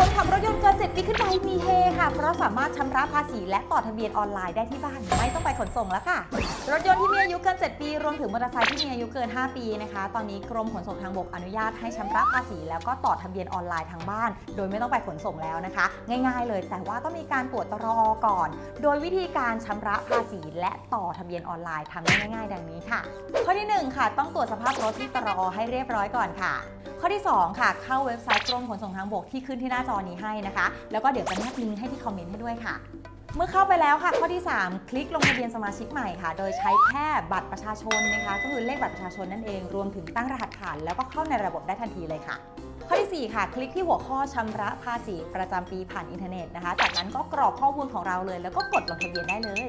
คนขับรถยนต์เกิน7ปีขึ้นไปมีเฮค่ะ เพราะสามารถชำระภาษีและต่อทะเบียนออนไลน์ได้ที่บ้าน ไม่ต้องไปขนส่งแล้วค่ะ รถยนต์ที่มีอายุเกิน 7 ปี รวมถึงมอเตอร์ไซค์ที่มีอายุเกิน 5 ปีนะคะ ตอนนี้กรมขนส่งทางบกอนุญาตให้ชำระภาษีแล้วก็ต่อทะเบียนออนไลน์ทางบ้าน โดยไม่ต้องไปขนส่งแล้วนะคะ ง่าย ๆ เลย แต่ว่าต้องมีการตรวจตรอก่อน โดยวิธีการชำระภาษีและต่อทะเบียนออนไลน์ทำได้ง่าย ๆ ดังนี้ค่ะ ข้อที่หนึ่งค่ะ ต้องตรวจสภาพรถที่ตรอให้เรียบร้อยก่อนค่ะ ข้อที่ 2 ค่ะ เข้าเว็บไซต์กรมขนส่งทางบกที่ขึ้นที่หน้าจอนี้ให้นะคะ แล้วก็เดี๋ยวจะแนบลิงก์ให้ที่คอมเมนต์ให้ด้วยค่ะเมื่อเข้าไปแล้วค่ะ ข้อที่ 3 คลิกลงทะเบียนสมาชิกใหม่ค่ะ โดยใช้แค่บัตรประชาชนนะคะ ก็คือเลขบัตรประชาชนนั่นเอง รวมถึงตั้งรหัสผ่าน แล้วก็เข้าในระบบได้ทันทีเลยค่ะ ข้อทีสี่4 ค่ะ คลิกที่หัวข้อชำระภาษีประจำปีผ่านอินเทอร์เน็ตนะคะ จากนั้นก็กรอกข้อมูลของเราเลย แล้วก็กดลงทะเบียนได้เลย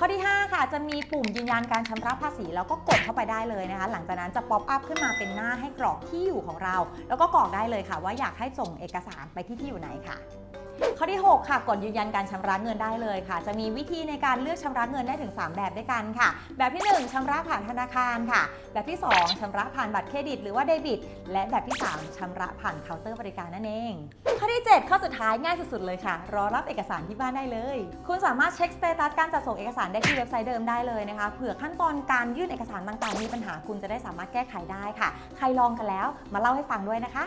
ข้อที่ 5 ค่ะ จะมีปุ่มยืนยันการชำระภาษีแล้วก็กดเข้าไปได้เลยนะคะ หลังจากนั้นจะป๊อปอัพขึ้นมาเป็นหน้าให้กรอกที่อยู่ของเรา แล้วก็กรอกได้เลยค่ะ ว่าอยากให้ส่งเอกสารไปที่ที่อยู่ไหนค่ะ ข้อที่ 6 ค่ะกดยืนยันการชำระเงินได้เลยค่ะ จะมีวิธีในการเลือกชำระเงินได้ถึง 3 แบบด้วยกันค่ะ แบบที่ 1ชำระผ่านธนาคารค่ะ แบบที่ 2ชำระผ่านบัตรเครดิต หรือว่าเดบิต และแบบที่ 3ชำระผ่านเคาน์เตอร์บริการนั่นเอง ข้อที่ 7 ข้อสุดท้ายง่ายสุดๆเลยค่ะ รอรับเอกสารที่บ้านได้เลย คุณสามารถเช็คสเตตัสการจัดส่งเอกสารได้ที่เว็บไซต์เดิมได้เลยนะคะเผื่อขั้นตอนการยื่นเอกสารต่างๆมีปัญหาคุณจะได้สามารถแก้ไขได้ค่ะ ใครลองกันแล้วมาเล่าให้ฟังด้วยนะคะ